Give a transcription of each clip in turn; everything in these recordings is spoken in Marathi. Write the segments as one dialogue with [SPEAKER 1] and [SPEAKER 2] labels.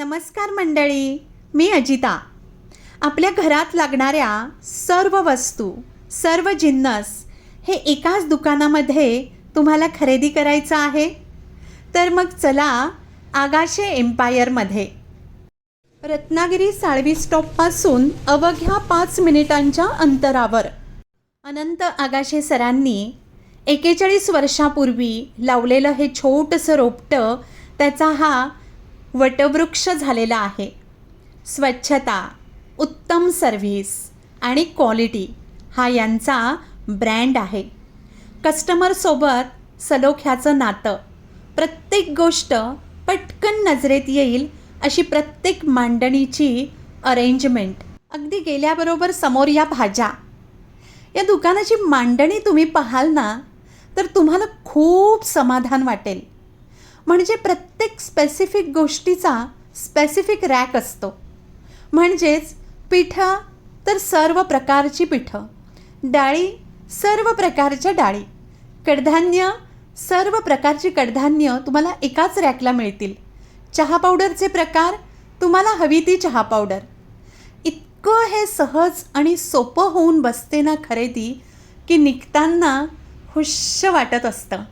[SPEAKER 1] नमस्कार मंडळी मी अजिता. आपल्या घरात लागणाऱ्या सर्व वस्तू सर्व जिन्नस हे एकाच दुकानामध्ये तुम्हाला खरेदी करायचं आहे? तर मग चला आगाशे एम्पायरमध्ये. रत्नागिरी साळवी स्टॉपपासून अवघ्या पाच मिनिटांच्या अंतरावर. अनंत आगाशे सरांनी एकेचाळीस वर्षापूर्वी लावलेलं हे छोटंसं रोपटं त्याचा हा वटवृक्ष झालेला आहे. स्वच्छता उत्तम सर्व्हिस आणि क्वालिटी हा यांचा ब्रँड आहे. कस्टमरसोबत सलोख्याचं नातं. प्रत्येक गोष्ट पटकन नजरेत येईल अशी प्रत्येक मांडणीची अरेंजमेंट. अगदी गेल्याबरोबर समोर या भाज्या. या दुकानाची मांडणी तुम्ही पाहाल ना तर तुम्हाला खूप समाधान वाटेल. म्हणजे प्रत्येक स्पेसिफिक गोष्टीचा स्पेसिफिक रॅक असतो. म्हणजेच पिठं तर सर्व प्रकारची पिठं डाळी सर्व प्रकारच्या डाळी कडधान्य सर्व प्रकारची कडधान्य तुम्हाला एकाच रॅकला मिळतील. चहा पावडरचे प्रकार तुम्हाला हवी ती चहा पावडर. इतकं हे सहज आणि सोपं होऊन बसते ना खरेदी की निघताना हुश्य वाटत असतं.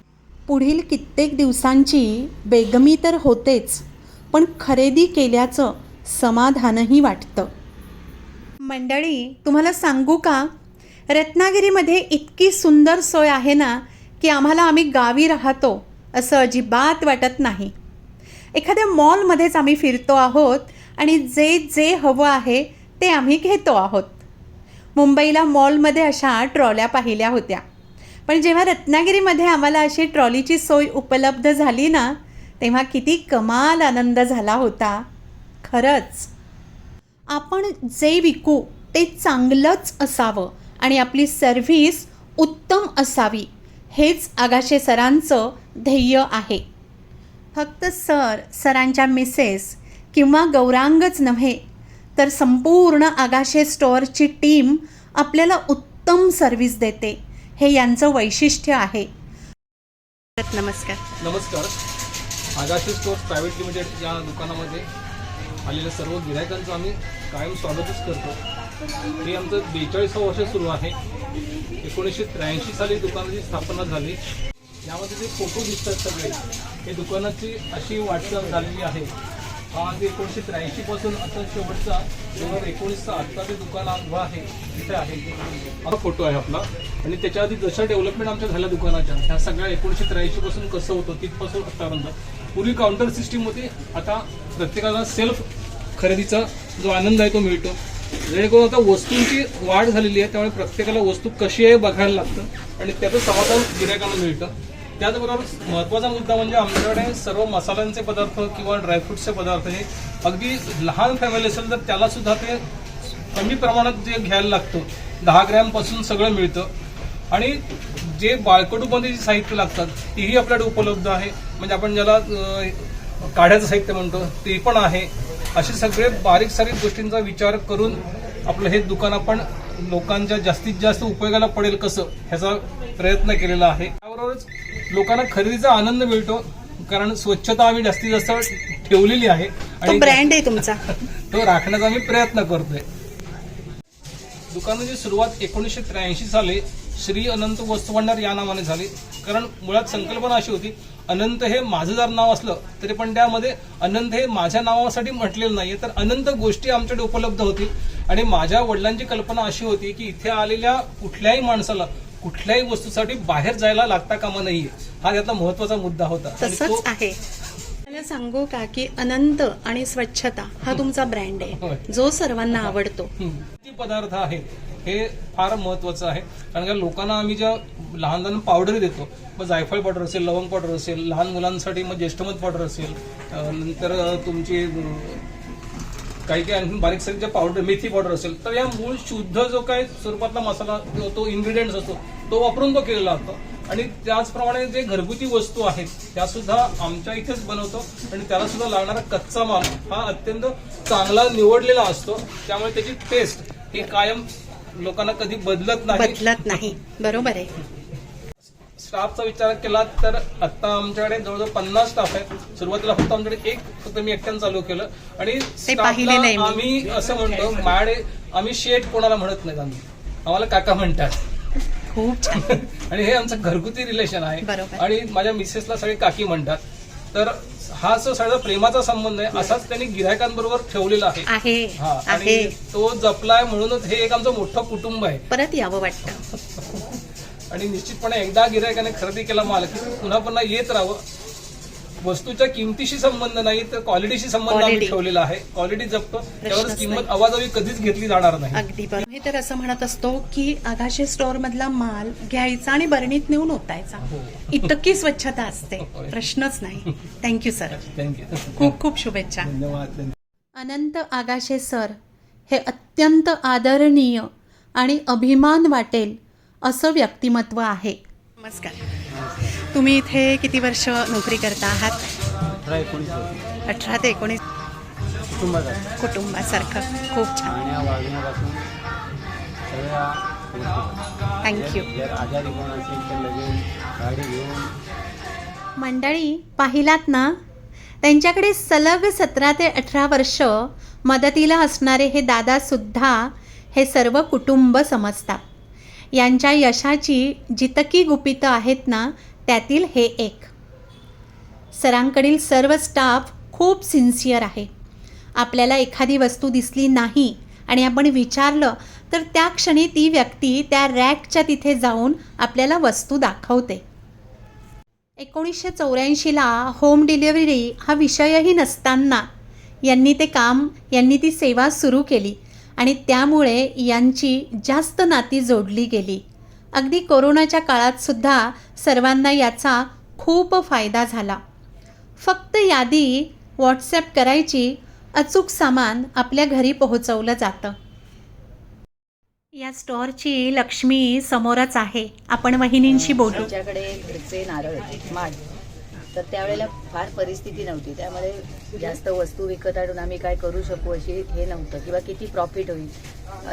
[SPEAKER 1] पुढील कित्येक दिवसांची बेगमी तर होतेच पण खरेदी केल्याचं समाधानही वाटतं. मंडळी तुम्हाला सांगू का? रत्नागिरीमध्ये इतकी सुंदर सोय आहे ना की आम्हाला आम्ही गावी राहतो असं अजिबात वाटत नाही. एखाद्या मॉलमध्येच आम्ही फिरतो आहोत आणि जे जे हवं आहे ते आम्ही घेतो आहोत. मुंबईला मॉलमध्ये अशा ट्रॉल्या पाहिल्या होत्या. पण जेव्हा रत्नागिरीमध्ये आम्हाला अशी ट्रॉलीची सोय उपलब्ध झाली ना तेव्हा किती कमाल आनंद झाला होता. खरंच. आपण जे विकू ते चांगलंच असावं आणि आपली सर्व्हिस उत्तम असावी हेच आगाशे सरांचं ध्येय आहे. फक्त सर सरांच्या मिसेस किंवा गौरांगच नव्हे तर संपूर्ण आगाशे स्टोअरची टीम आपल्याला उत्तम सर्व्हिस देते. हे यांचं वैशिष्ट्य आहे. नमस्कार.
[SPEAKER 2] नमस्कार. आगाशी स्टोर्स प्रायव्हेट लिमिटेड या दुकानामध्ये आलेल्या सर्व गिरायकांचं आम्ही कायम स्वागतच करतो. हे आमचं बेचाळीसावं वर्ष सुरू आहे. एकोणीसशे त्र्याऐंशी साली दुकानाची स्थापना झाली. यामध्ये जे फोटो दिसतात सगळे हे दुकानाची अशी वाटचाल झालेली आहे. आज एकोणीसशे त्र्याऐंशी पासून आता शेवटचा दोन हजार एकोणीसचा आत्ता जे दुकान उभा आहे तिथे आहे. हा फोटो आहे आपला. आणि त्याच्या आधी जशा डेव्हलपमेंट आमच्या झाल्या दुकानाच्या ह्या सगळ्या एकोणीसशे त्र्याऐंशी पासून कसं होतं तिथपासून आतापर्यंत पूर्वी काउंटर सिस्टीम होती आता प्रत्येकाला सेल्फ खरेदीचा जो आनंद आहे तो मिळतो. जेणेकरून आता वस्तूंची वाढ झालेली आहे त्यामुळे प्रत्येकाला वस्तू कशी आहे बघायला लागतं आणि त्याचं समाधान गिरायकांना मिळतं. त्याचबरोबर महत्त्वाचा मुद्दा म्हणजे आमच्याकडे सर्व मसाल्यांचे पदार्थ किंवा ड्रायफ्रुट्सचे पदार्थ हे अगदी लहान फॅमिली असेल तर त्याला सुद्धा ते कमी प्रमाणात जे घ्यायला लागतं दहा ग्रॅमपासून सगळं मिळतं. आणि जे बाळकडूमध्ये जे साहित्य लागतात तेही आपल्याकडे उपलब्ध आहे. म्हणजे आपण ज्याला काढ्याचं साहित्य म्हणतो ते पण आहे. असे सगळे बारीक सारीक गोष्टींचा विचार करून आपलं हे दुकान आपण लोकांच्या जास्तीत जास्त उपयोगाला पडेल कसं ह्याचा प्रयत्न केलेला आहे. त्याबरोबरच लोकांना खरेदीचा आनंद मिळतो कारण स्वच्छता आम्ही जास्तीत जास्त ठेवलेली आहे.
[SPEAKER 1] तो ब्रँड आहे तुमचा.
[SPEAKER 2] तो राखण्याचा आम्ही प्रयत्न करतोय. दुकानाची सुरुवात एकोणीसशे त्र्याऐंशी साली श्री अनंत वस्तू भांडार या नावाने झाली. कारण मुळात संकल्पना अशी होती अनंत हे माझं जर नाव असलं तरी पण त्यामध्ये अनंत हे माझ्या नावासाठी म्हटलेलं नाहीये. तर अनंत गोष्टी आमच्याकडे उपलब्ध होतील. आणि माझ्या वडिलांची कल्पना अशी होती की इथे आलेल्या कुठल्याही माणसाला कुठल्याही वस्तूसाठी बाहेर जायला लागता कामा नाहीये. हा त्यातला महत्त्वाचा मुद्दा होता.
[SPEAKER 1] तसंच आहे. मला सांगू का की अनंत आणि स्वच्छता हा तुमचा ब्रँड. आहे. जो सर्वांना आवडतो.
[SPEAKER 2] पदार्थ आहेत हे फार महत्वाचं आहे. कारण का लोकांना आम्ही ज्या लहान लहान पावडर देतो मग जायफळ पावडर असेल लवंग पावडर असेल लहान मुलांसाठी मग ज्येष्ठमध पावडर असेल नंतर तुमची काही काही आणखी बारीक सारीक ज्या पावडर मेथी पावडर असेल तर या मूळ शुद्ध जो काही स्वरूपातला मसाला जो तो इन्ग्रेडियंट्स असतो तो वापरून तो केलेला असतो आणि त्याचप्रमाणे जे घरगुती वस्तू आहेत त्या सुद्धा आमच्या इथेच बनवतो. आणि त्याला सुद्धा लागणारा कच्चा माल हा अत्यंत चांगला निवडलेला असतो. त्यामुळे त्याची टेस्ट ही कायम लोकांना कधी बदलत नाही.
[SPEAKER 1] बदलत नाही. बरोबर आहे.
[SPEAKER 2] स्टाफचा विचार केला तर आता आमच्याकडे जवळजवळ पन्नास स्टाफ आहेत. सुरुवातीला फक्त आमच्याकडे एक फक्त मी एकट्यानं चालू केलं. आणि. आम्ही असं म्हणतो माझ्याकडे आम्ही शेठ कोणाला म्हणत नाही आम्ही. आम्हाला काका म्हणतात.
[SPEAKER 1] खूप छान.
[SPEAKER 2] आणि हे आमचं घरगुती रिलेशन आहे.
[SPEAKER 1] बरोबर.
[SPEAKER 2] आणि माझ्या मिसेसला सगळे काकी म्हणतात. तर हा जो सगळा प्रेमाचा संबंध आहे असाच त्यांनी गिरायकांबरोबर ठेवलेला आहे.
[SPEAKER 1] आहे.
[SPEAKER 2] हा
[SPEAKER 1] आहे.
[SPEAKER 2] आणि तो जपलाय म्हणूनच हे एक आमचं मोठं कुटुंब आहे.
[SPEAKER 1] परत यावं वाटतं.
[SPEAKER 2] आणि निश्चितपणे एकदा गिरायकाने खरेदी केला माल की पुन्हा पुन्हा येत राहावं. वस्तूच्या किमतीशी संबंध नाही तर क्वालिटीशी संबंध आम्ही. ठेवलेला आहे. क्वालिटी जपतो. त्यावरच किंमत
[SPEAKER 1] नाही.
[SPEAKER 2] आवाजावी कधीच घेतली जाणार नाही.
[SPEAKER 1] अगदी बरोबर हे तर असं म्हणत असतो की आगाशे स्टोअर मधला माल घ्यायचा आणि बरणीत नेऊन ओतायचा.
[SPEAKER 2] हो.
[SPEAKER 1] इतकी स्वच्छता असते. प्रश्नच नाही. थँक्यू सर
[SPEAKER 2] थँक्यू
[SPEAKER 1] खूप खूप शुभेच्छा.
[SPEAKER 2] धन्यवाद
[SPEAKER 1] अनंत आगाशे सर हे अत्यंत आदरणीय आणि अभिमान वाटेल असं व्यक्तिमत्व आहे. नमस्कार. तुम्ही इथे किती वर्ष नोकरी करता आहात?
[SPEAKER 3] अठरा एकोणीस वर्ष.
[SPEAKER 1] अठरा ते एकोणीस. कुटुंबासारखं. खूप छान. थँक्यू मंडळी पाहिलात ना? त्यांच्याकडे सलग सतरा ते अठरा वर्ष मदतीला असणारे हे दादासुद्धा हे सर्व कुटुंब समजतात. यांच्या यशाची जितकी गुपितं आहेत ना त्यातील हे एक. सरांकडील सर्व स्टाफ खूप सिन्सिअर आहे. आपल्याला एखादी वस्तू दिसली नाही आणि आपण विचारलं तर त्या क्षणी ती व्यक्ती त्या रॅकच्या तिथे जाऊन आपल्याला वस्तू दाखवते. एकोणीसशे चौऱ्याऐंशीला होम डिलिव्हरी हा विषयही नसताना यांनी ते काम यांनी ती सेवा सुरू केली आणि त्यामुळे यांची जास्त नाती जोडली गेली. अगदी कोरोनाच्या काळातसुद्धा सर्वांना याचा खूप फायदा झाला. फक्त यादी व्हॉट्सॲप करायची अचूक सामान आपल्या घरी पोहोचवलं जातं. या स्टोअरची लक्ष्मी समोरच आहे. आपण वहिनींशी बोलू.
[SPEAKER 4] आमच्याकडे नारळ माड तर त्यावेळेला फार परिस्थिती नव्हती. त्यामुळे जास्त वस्तू विकत आणून आम्ही काय करू शकू अशी हे नव्हतं किंवा किती प्रॉफिट होईल.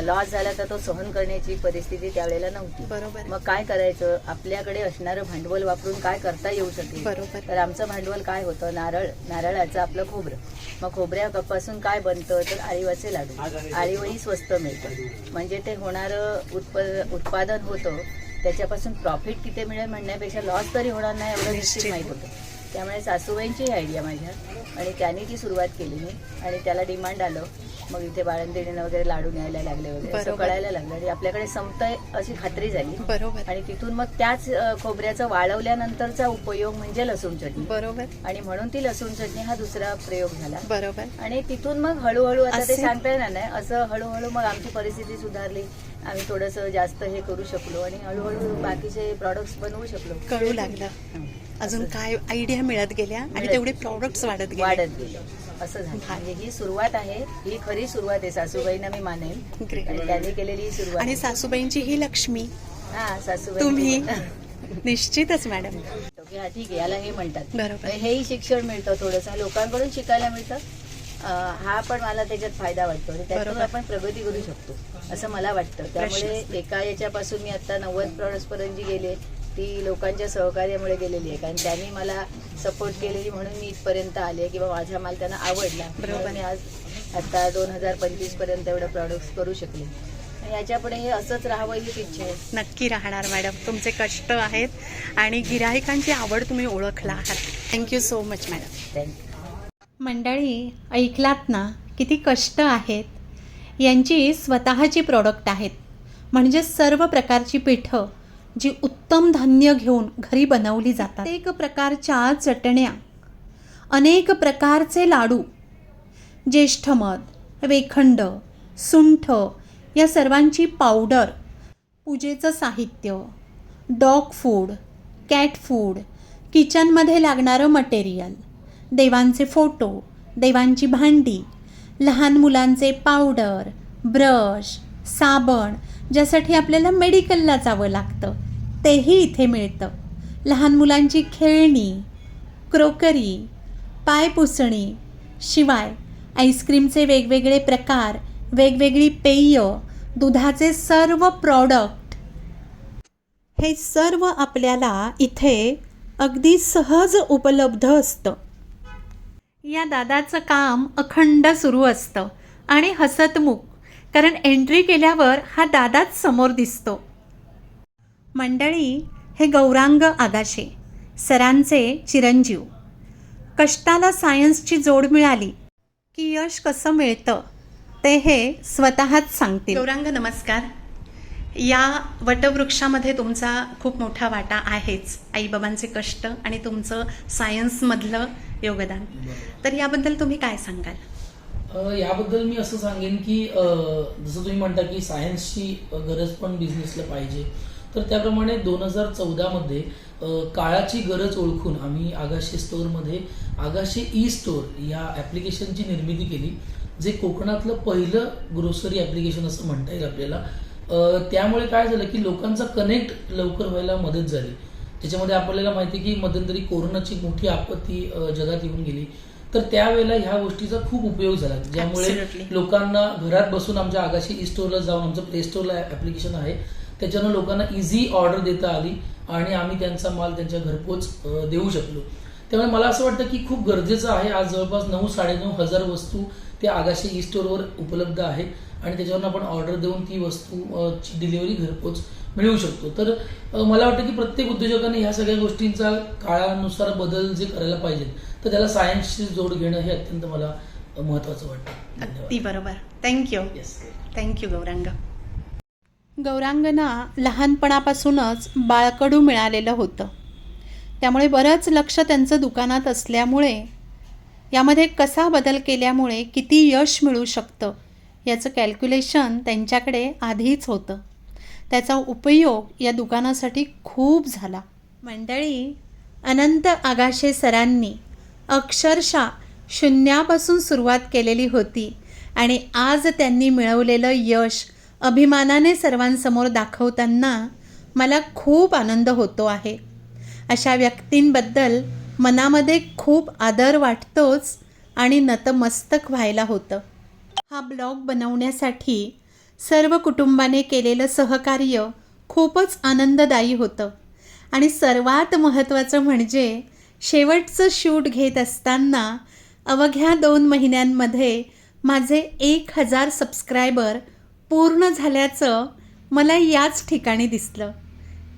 [SPEAKER 4] लॉस झाला तर तो सहन करण्याची परिस्थिती त्यावेळेला नव्हती.
[SPEAKER 1] बरोबर.
[SPEAKER 4] मग काय करायचं? आपल्याकडे असणारं भांडवल वापरून काय करता येऊ शकेल?
[SPEAKER 1] बरोबर.
[SPEAKER 4] तर आमचं भांडवल काय होतं? नारळ नारळाचं आपलं खोबरं. मग खोबऱ्यापासून काय बनतं? तर आळीवाचे लाडू. आळीवही स्वस्त मिळतं. म्हणजे ते होणारं उत्प उत्पादन होतं. त्याच्यापासून प्रॉफिट किती मिळेल म्हणण्यापेक्षा लॉस तरी होणार नाही एवढं निश्चित
[SPEAKER 1] निश्चित.
[SPEAKER 4] माहीत होतं. त्यामुळे सासूबाईंची आयडिया माझ्या. आणि त्यांनी ती सुरुवात केली मी. आणि त्याला डिमांड आलं. मग इथे बाळंतिणीनं वगैरे लाडू न्यायला लागले वगैरे. असं
[SPEAKER 1] बरोबर.
[SPEAKER 4] कळायला लागलं. आणि आपल्याकडे संपतंय अशी खात्री झाली.
[SPEAKER 1] बरोबर.
[SPEAKER 4] आणि तिथून मग त्याच अ, खोबऱ्याचं वाळवल्यानंतरचा उपयोग म्हणजे लसूण चटणी.
[SPEAKER 1] बरोबर.
[SPEAKER 4] आणि म्हणून ती लसूण चटणी हा दुसरा प्रयोग झाला.
[SPEAKER 1] बरोबर.
[SPEAKER 4] आणि तिथून मग हळूहळू आता ते
[SPEAKER 1] असे-
[SPEAKER 4] सांगता येणार नाही. असं हळूहळू मग आमची परिस्थिती सुधारली. आम्ही थोडंसं जास्त हे करू शकलो. आणि हळूहळू बाकीचे प्रॉडक्ट्स बनवू शकलो.
[SPEAKER 1] कळू लागलं. अजून काय आयडिया मिळत गेल्या? आणि तेवढे प्रॉडक्ट्स वाढत गेले
[SPEAKER 4] वाढत गेले. असं झालं. म्हणजे ही सुरुवात आहे. ही खरी सुरुवात आहे सासूबाईंना मी मानेन.
[SPEAKER 1] Great.
[SPEAKER 4] आणि त्यांनी केलेली ही सुरुवात
[SPEAKER 1] आणि सासूबाईंची ही लक्ष्मी.
[SPEAKER 4] हा सासूबाई.
[SPEAKER 1] तुम्ही? निश्चितच मॅडम
[SPEAKER 4] की हा ठीक आहे. याला हे म्हणतात.
[SPEAKER 1] बरोबर.
[SPEAKER 4] हेही शिक्षण मिळतं थोडंसं. लोकांकडून शिकायला मिळतं. अं, हा पण मला त्याच्यात फायदा वाटतो. आणि त्यातून
[SPEAKER 1] बरोबर.
[SPEAKER 4] आपण प्रगती करू शकतो असं मला वाटतं. त्यामुळे एका याच्यापासून मी आता नव्वद प्रॉडक्ट्स पर्यंत जी गेले ती लोकांच्या सहकार्यामुळे गेलेली आहे. कारण त्यांनी मला सपोर्ट केलेली म्हणून मी इथपर्यंत आले किंवा माझा माल त्यांना आवडला.
[SPEAKER 1] बरोबर.
[SPEAKER 4] मी आज आता दोन हजार पंचवीसपर्यंत एवढं प्रॉडक्ट्स करू शकले. आणि याच्यापुढे हे असंच राहावं हीच इच्छा आहे.
[SPEAKER 1] नक्की राहणार मॅडम तुमचे कष्ट आहेत. आणि गिराहिकांची आवड तुम्ही ओळखला आहात. Thank you so much madam
[SPEAKER 4] thank you
[SPEAKER 1] मंडळी ऐकलात ना किती कष्ट आहेत? यांची स्वतःची प्रोडक्ट आहेत. म्हणजे सर्व प्रकारची पिठं जी उत्तम धान्य घेऊन घरी बनवली जातात. एक प्रकारच्या चटण्या अनेक प्रकारचे लाडू ज्येष्ठमध वेखंड सुंठ या सर्वांची पावडर पूजेचं साहित्य डॉग फूड कॅट फूड किचनमध्ये लागणारं मटेरियल देवांचे फोटो देवांची भांडी लहान मुलांचे पावडर ब्रश साबण ज्यासाठी आपल्याला मेडिकलला जावं लागतं. तेही इथे मिळतं. लहान मुलांची खेळणी क्रोकरी पायपुसणी शिवाय आईस्क्रीमचे वेगवेगळे प्रकार वेगवेगळी पेय दुधाचे सर्व प्रॉडक्ट. हे सर्व आपल्याला इथे अगदी सहज उपलब्ध असतं. या दादाचं काम अखंड सुरू असतं आणि हसतमुख कारण एंट्री केल्यावर हा दादाच समोर दिसतो. मंडळी हे गौरांग आगाशे सरांचे चिरंजीव. कष्टाला सायन्सची जोड मिळाली की यश कसं मिळतं ते हे स्वतःच सांगतील. गौरांग नमस्कार. या वटवृक्षामध्ये तुमचा खूप मोठा वाटा आहेच आईबाबांचे कष्ट आणि तुमचं सायन्समधलं योगदान. तर याबद्दल तुम्ही काय सांगाल?
[SPEAKER 5] याबद्दल मी असं सांगेन की जसं तुम्ही म्हणता की सायन्सची गरज पण बिझनेसला पाहिजे तर त्याप्रमाणे दोन हजार चौदामध्ये काळाची गरज ओळखून आम्ही आगाशे स्टोअरमध्ये आगाशे ई स्टोअर या ॲप्लिकेशनची निर्मिती केली जे कोकणातलं पहिलं ग्रोसरी ॲप्लिकेशन असं म्हणता येईल आपल्याला. त्यामुळे काय झालं की लोकांचा कनेक्ट लवकर व्हायला मदत झाली. त्याच्यामध्ये आपल्याला माहिती आहे की मध्यंतरी कोरोनाची मोठी आपत्ती जगात येऊन गेली. तर त्यावेळेला ह्या गोष्टीचा खूप उपयोग झाला. ज्यामुळे. लोकांना घरात बसून आमच्या आगाशी ई स्टोअरला जाऊन आमचं प्ले स्टोअरला ॲप्लिकेशन आहे त्याच्यानं लोकांना इझी ऑर्डर देता आली आणि आम्ही त्यांचा माल त्यांच्या घरपोच देऊ शकलो. त्यामुळे मला असं वाटतं की खूप गरजेचं आहे. आज जवळपास नऊ साडेनऊ हजार वस्तू त्या आगाशी ई स्टोअरवर उपलब्ध आहे आणि त्याच्यावरून आपण ऑर्डर देऊन ती वस्तू डिलिव्हरी घरपोच मिळवू शकतो. तर मला वाटतं की प्रत्येक उद्योजकाने ह्या सगळ्या गोष्टींचा काळानुसार बदल जे करायला पाहिजेत तर त्याला सायन्सची जोड घेणं हे अत्यंत मला अ, महत्त्वाचं वाटतं
[SPEAKER 1] अगदी बरोबर. Thank you
[SPEAKER 5] yes
[SPEAKER 1] thank you Gaurang. गौरांगना लहानपणापासूनच बाळकडू मिळालेलं होतं. त्यामुळे बरंच लक्ष त्यांचं दुकानात असल्यामुळे यामध्ये कसा बदल केल्यामुळे किती यश मिळू शकतं याचं कॅल्क्युलेशन त्यांच्याकडे आधीच होतं. त्याचा उपयोग या दुकानासाठी खूप झाला. मंडळी अनंत आगाशे सरांनी अक्षरशः शून्यापासून सुरुवात केलेली होती आणि आज त्यांनी मिळवलेलं यश अभिमानाने सर्वांसमोर दाखवताना मला खूप आनंद होतो आहे. अशा व्यक्तींबद्दल मनामध्ये खूप आदर वाटतोच आणि नतमस्तक व्हायला होतं. हा ब्लॉग बनवण्यासाठी सर्व कुटुंबाने केलेलं सहकार्य खूपच आनंददायी होतं. आणि सर्वात महत्त्वाचं म्हणजे शेवटचं शूट घेत असताना अवघ्या दोन महिन्यांमध्ये माझे एक हजार सबस्क्रायबर पूर्ण झाल्याचं मला याच ठिकाणी दिसलं.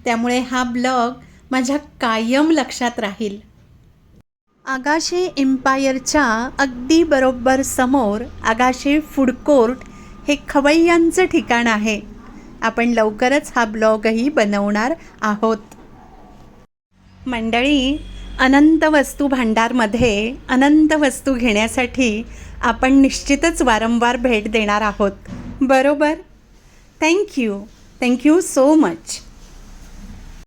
[SPEAKER 1] त्यामुळे हा ब्लॉग माझ्या कायम लक्षात राहील. आगाशे एम्पायरच्या अगदी बरोबर समोर आगाशे फूड कोर्ट हे खवय्यांचं ठिकाण आहे. आपण लवकरच हा ब्लॉगही बनवणार आहोत. मंडळी अनंत वस्तू भांडारमध्ये अनंत वस्तू घेण्यासाठी आपण निश्चितच वारंवार भेट देणार आहोत. बरोबर? Thank you thank you so much